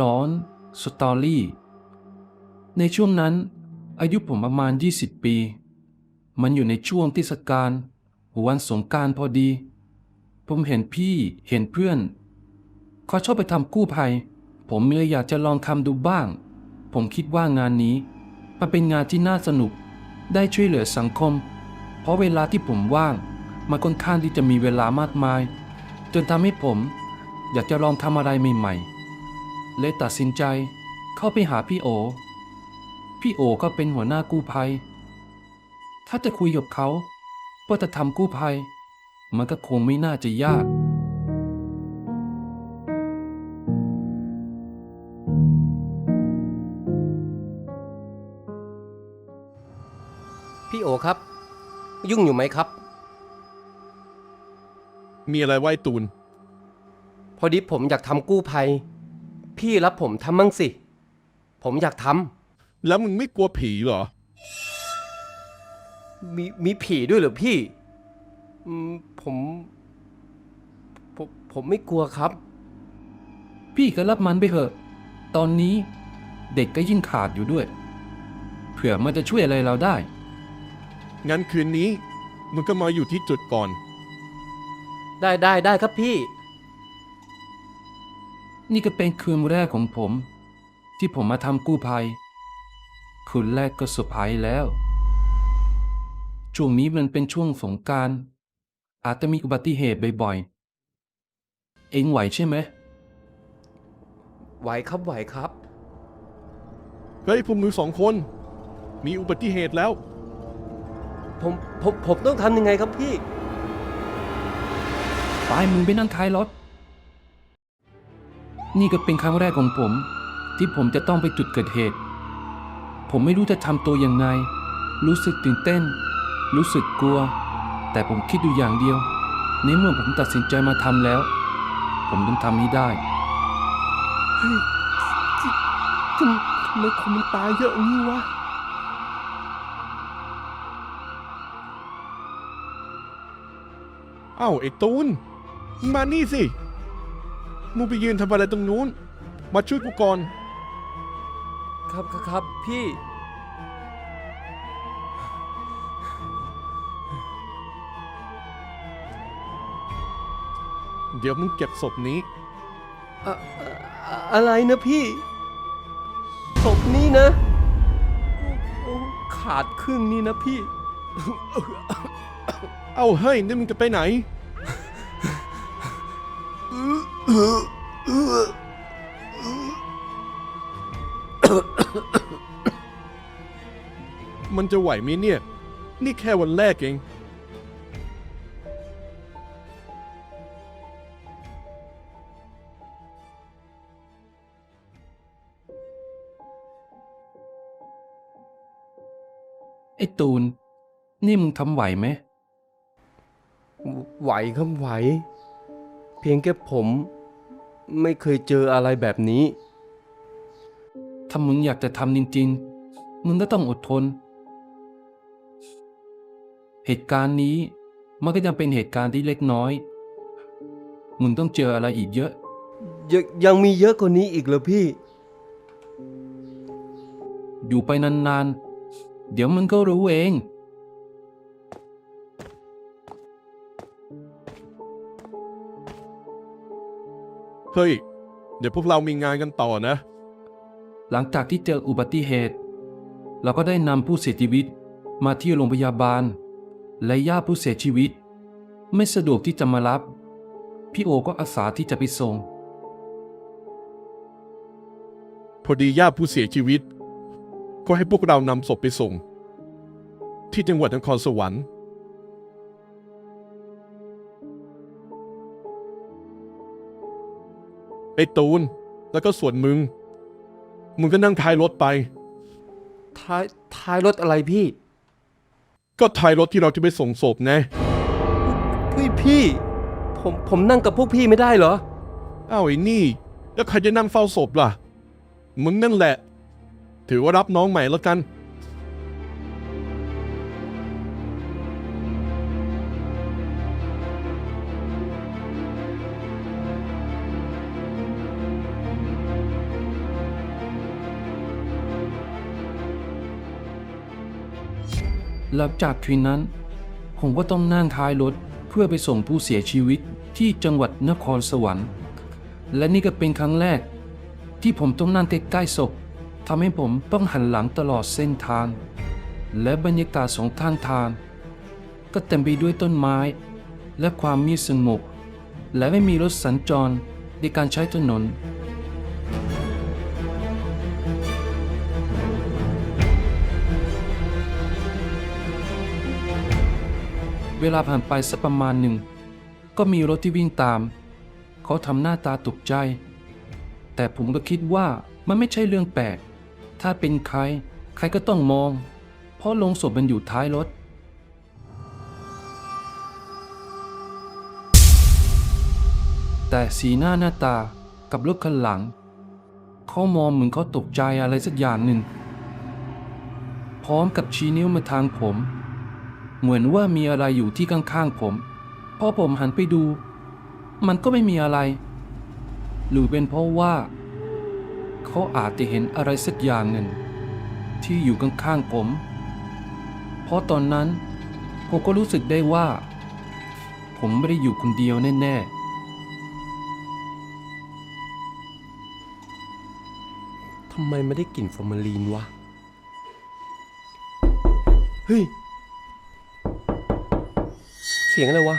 ร้อนสตอรี่ ในช่วงนั้น อายุผมประมาณ 20 ปี มันอยู่ในช่วงเทศกาลวันสงการพอดี ผมเห็นพี่เห็นเพื่อนเขาชอบไปทำกู้ภัย ผมเลยอยากจะลองทำดูบ้าง ผมคิดว่างานนี้ มันเป็นงานที่น่าสนุก ได้ช่วยเหลือสังคม เพราะเวลาที่ผมว่าง มันค่อนข้างที่จะมีเวลามากมาย จนทำให้ผม อยากจะลองทำอะไรใหม่ๆ เลยตัดสินใจเข้าไปหาพี่โอ พี่โอก็เป็นหัวหน้ากู้ภัย ถ้าจะคุยกับเขาเพื่อจะทำกู้ภัย มันก็คงไม่น่าจะยาก พี่โอครับ ยุ่งอยู่ไหมครับ มีอะไรไว้ตูน พอดีผมอยากทำกู้ภัย พี่รับผมทำมั่งสิ ผมอยากทแล้วมึงไม่กลัวผีเหรอำมีมีผีด้วยเหรอพี่อืมผมผม ผมไม่กลัวครับ พี่ก็รับมันไปเถอะ ตอนนี้เด็กก็ยิ่งขาดอยู่ด้วย เผื่อมันจะช่วยอะไรเราได้ งั้นคืนนี้มึงก็มาอยู่ที่จุดก่อน ได้ได้ได้ครับพี่ นี่ก็เป็นคืนแรกของผม ที่ผมมาทำกู้ภัย คืนแรกก็เซอร์ไพรส์แล้ว ช่วงนี้มันเป็นช่วงสงกราร อาจจะมีอุบัติเหตุบ่อยๆ เองไหวใช่ไหม ไหวครับไหวครับ เฮ้ยพวกมึงสองคน มีอุบัติเหตุแล้ว ผมผมผมต้องทำยังไงครับพี่ไปมึงไปนั่งท้ายรถ นี่ก็เป็นครั้งแรกของผม ที่ผมจะต้องไปจุดเกิดเหตุ ผมไม่รู้จะทำตัวยังไงรู้สึกตื่นเต้น รู้สึกกลัว แต่ผมคิดอยู่อย่างเดียว ในเมื่อผมตัดสินใจมาทำแล้ว ผมต้องทำให้ได้เฮ้ยทำทำไมคนมันตายเยอะงี้วะเอ้าไอ้ตูนมึงมานี่สิ มึงไปยืนทำอะไรตรงนู้น มาช่วยกูก่อน ครับครับครับพี่ เดี๋ยวมึงเก็บศพนี้ อะอะอะไรนะพี่ศพนี้นะโอ้ขาดครึ่งนี่นะพี่ เอ้าเฮ้ยนี่มึงจะไปไหน มันจะไหวไหมเนี่ย นี่แค่วันแรกเอง ไอ้ตูน นี่มึงทำไหวไหม ไหวครับไหว เพียงแค่ผม ไม่เคยเจออะไรแบบนี้ ถ้ามึงอยากจะทำจริงๆ มึงก็ต้องอดทน เหตุการณ์นี้มันก็ยังเป็นเหตุการณ์ที่เล็กน้อย มึงต้องเจออะไรอีกเยอะยังยังมีเยอะกว่านี้อีกเหรอพี่ อยู่ไปนานๆ เดี๋ยวมึงก็รู้เอง เฮ้ย เดี๋ยวพวกเรามีงานกันต่อนะ หลังจากที่เจออุบัติเหตุ เราก็ได้นำผู้เสียชีวิตมาที่โรงพยาบาล และญาติผู้เสียชีวิต ไม่สะดวกที่จะมารับ พี่โอก็อาสาที่จะไปส่ง พอดีญาติผู้เสียชีวิต ก็ให้พวกเรานำศพไปส่ง ที่จังหวัดนครสวรรค์ ไอ้ตูน แล้วก็ส่วนมึง มึงก็นั่งท้ายรถไป ท้ายท้ายรถอะไรพี่ ก็ท้ายรถที่เราจะไปส่งศพไงเฮ้ยพี่ ผมผมนั่งกับพวกพี่ไม่ได้เหรอ อ้าวไอ้นี่ แล้วใครจะนั่งเฝ้าศพล่ะ มึงนั่นแหละ ถือว่ารับน้องใหม่แล้วกัน หลังจากคืนนั้น ผมก็ต้องนั่งท้ายรถเพื่อไปส่งผู้เสียชีวิตที่จังหวัดนครสวรรค์ และนี่ก็เป็นครั้งแรก ที่ผมต้องนั่งใกล้ๆศพทำให้ผมต้องหันหลังตลอดเส้นทาง และบรรยากาศสองข้างทาง ก็เต็มไปด้วยต้นไม้ และความเงีสงบและไม่มีรถสัญจรในการใช้ถนน เวลาผ่านไปสักประมาณหนึ่ง ก็มีรถที่วิ่งตาม เขาทำหน้าตาตกใจ แต่ผมก็คิดว่ามันไม่ใช่เรื่องแปลก ถ้าเป็นใคร ใครก็ต้องมอง เพราะลงศพมันอยู่ท้ายรถ แต่สีหน้าหน้าตากับรถคันหลัง เขามองเหมือนเขาตกใจอะไรสักอย่างหนึ่ง พร้อมกับชี้นิ้วมาทางผม เหมือนว่ามีอะไรอยู่ที่ข้างๆผมพอผมหันไปดู มันก็ไม่มีอะไร หรือเป็นเพราะว่า เขาอาจจะเห็นอะไรสักอย่างหนึ่งที่อยู่ข้างๆผม เพราะตอนนั้น ผมก็รู้สึกได้ว่า ผมไม่ได้อยู่คนเดียวแน่ๆทำไมไม่ได้กลิ่นฟอร์มาลีนวะ เฮ้ย สียงอะไรวะ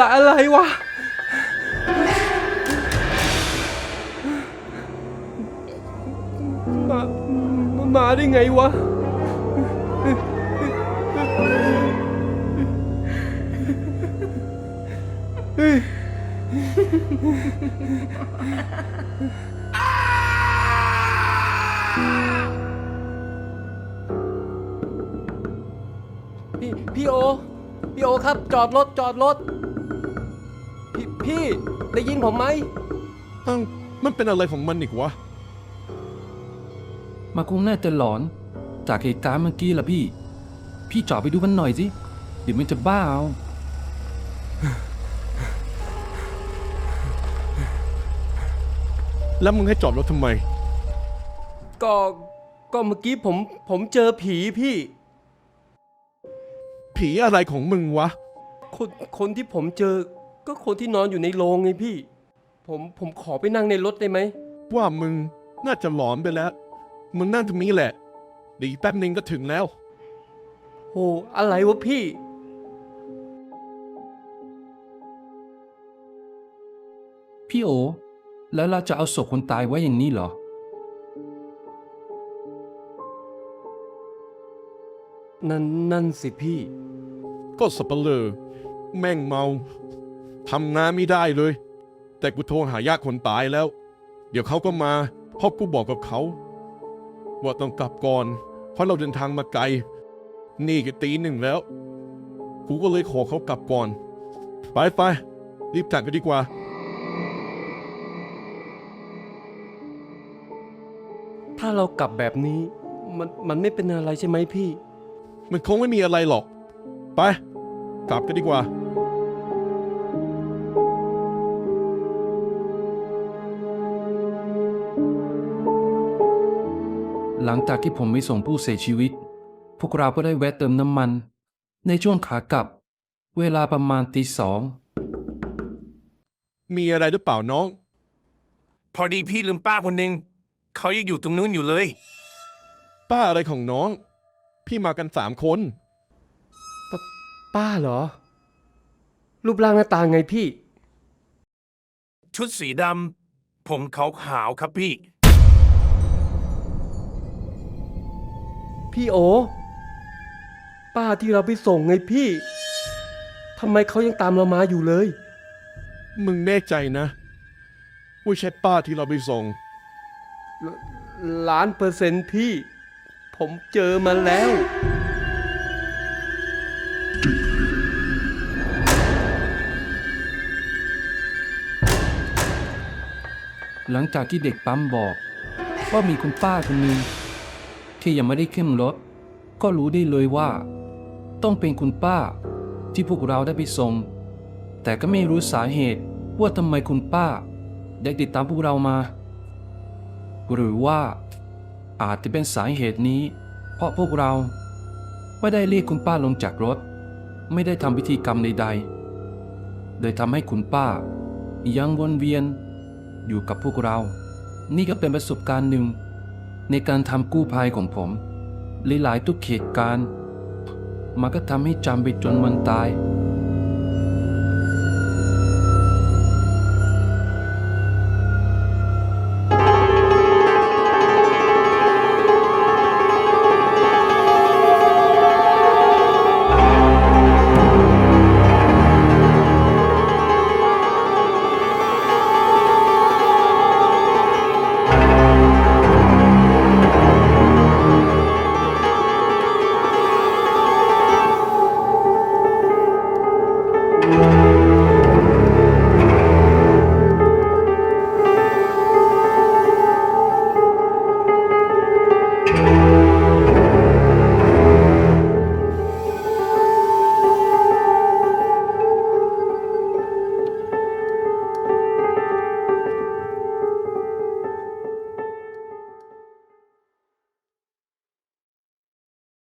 อะอะไรอะไรวะ มา มาได้ไงวะ พี่พี่โอ พี่โอครับ จอดรถ จอดรถ พี่พี่ได้ยินผมไหมอ้าวมันเป็นอะไรของมันอีกวะมันคงน่าจะหลอน จากเหตุการณ์เมื่อกี้ละพี่ พี่จอดไปดูมันหน่อยสิเดี๋ยวมันจะบ้าเอาแล้วมึงให้จอดรถทำไม ก็ก็เมื่อกี้ผมผมเจอผีพี่ ผีอะไรของมึงวะ คนคนที่ผมเจอ ก็คนที่นอนอยู่ในโรงไงพี่ ผมผมขอไปนั่งในรถได้ไหม ว่ามึงน่าจะหลอนไปแล้ว มึงนั่งตรงนี้แหละเดียวอีกแป๊บนึงก็ถึงแล้ว โหอะไรวะพี่ พี่โอ แล้วเราจะเอาศพคนตายไว้อย่างนี้เหรอ นั่นนั่นสิพี่ ก็สบเปลอแม่งเมา ทำงานไม่ได้เลย แต่กูโทรหาญาติคนตายแล้ว เดี๋ยวเขาก็มาเพราะกูบอกกับเขา ว่าต้องกลับก่อน เพราะเราเดินทางมาไกล นี่ก็ตีหนึ่งแล้ว กูก็เลยขอเขากลับก่อน ไปไปรีบกลับกันดีกว่า ถ้าเรากลับแบบนี้ มันมันไม่เป็นอะไรใช่ไหมพี่ มันคงไม่มีอะไรหรอก ไป กลับกันดีกว่า หลังจากที่ผมไปส่งผู้เสียชีวิต พวกเราก็ได้แวะเติมน้ำมัน ในช่วงขากลับ เวลาประมาณตีสอง มีอะไรหรือเปล่าน้อง พอดีพี่ลืมป้าคนหนึ่งเขายังอยู่ตรงนู้นอยู่เลย ป้าอะไรของน้อง พี่มากันสามคน ป้าเหรอ รูปร่างหน้าตาไงพี่ ชุดสีดำผมขาวขาวๆครับพี่ พี่โอ ป้าที่เราไปส่งไงพี่ทำไมเขายังตามเรามาอยู่เลย มึงแน่ใจนะว่าใช่ป้าที่เราไปส่ง ล้านเปอร์เซ็นต์พี่ ผมเจอมาแล้ว หลังจากที่เด็กปั๊มบอก ว่ามีคุณป้าคนหนึ่ง ที่ยังไม่ได้ขึ้นรถ ก็รู้ได้เลยว่า ต้องเป็นคุณป้าที่พวกเราได้ไปส่งแต่ก็ไม่รู้สาเหตุว่าทำไมคุณป้าได้ติดตามพวกเรามา หรือว่าอาจจะเป็นสาเหตุนี้ เพราะพวกเราไม่ได้เรียกคุณป้าลงจากรถ ไม่ได้ทำพิธีกรรมใดๆโดยทำให้คุณป้า ยังวนเวียนอยู่กับพวกเรา นี่ก็เป็นประสบการณ์หนึ่ง ในการทำกู้ภัยของผมหลายๆทุกเหตุการณ์มันก็ทำให้จำไปจนวันตาย